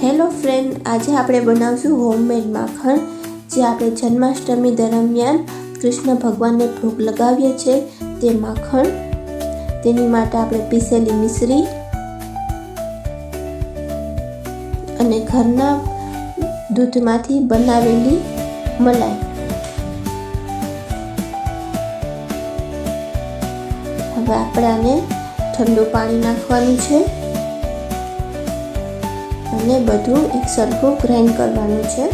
Hello friend, આજે આપણે બનાવશું હોમમેડ માખણ, જે આપણે જન્માષ્ટમી દરમિયાન કૃષ્ણ ભગવાનને ભોગ લગાવીએ છીએ તે માખણ, તેની માટે આપણે પીસેલી મિશ્રી અને ઘરના દૂધમાંથી બનાવેલી મલાઈ. હવે આપણે આને ઠંડુ પાણી નાખવાનું છે. અને બધું એક સરખું ગ્રાઇન્ડ કરવાનું છે.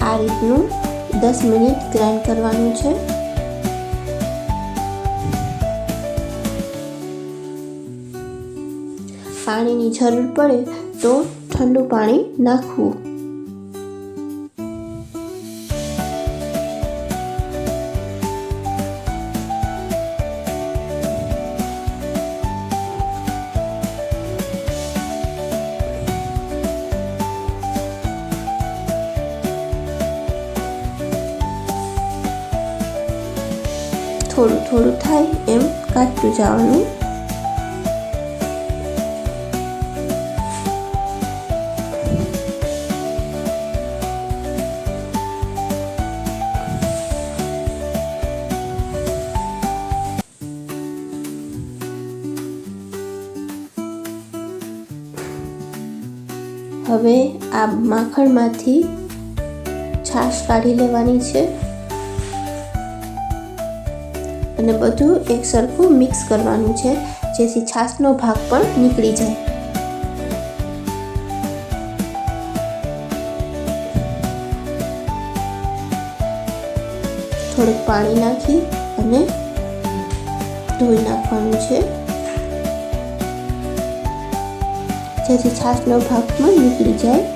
આ રીતનું દસ મિનિટ ગ્રાઇન્ડ કરવાનું છે. પાણીની જરૂર પડે તો ઠંડુ પાણી નાખવું. થોડું થોડું થાય એમ કાઢતું જવાનું. હવે આ માખણમાંથી છાશ કાઢી લેવાની છે. અને બધું એક સરખું મિક્સ કરવાનું છે, જેથી છાશનો ભાગ પણ નીકળી જાય. થોડુંક પાણી નાખી અને ધોઈ નાખવાનું છે. જેથી છાશનો ભાગ પણ નીકળી જાય.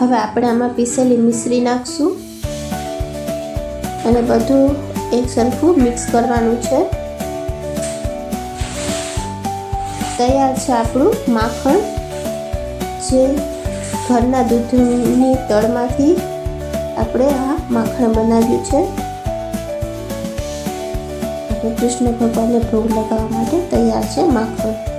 હવે આપણે આમાં પીસેલી મિશ્રી નાખશું. અને બધું એક સરખું મિક્સ કરવાનું છે. તૈયાર છે આપણું માખણ. જે ઘરના દૂધની તળમાંથી આપણે આ માખણ બનાવ્યું છે. આપણે કૃષ્ણ ભગવાનને ભોગ લગાવવા માટે તૈયાર છે માખણ.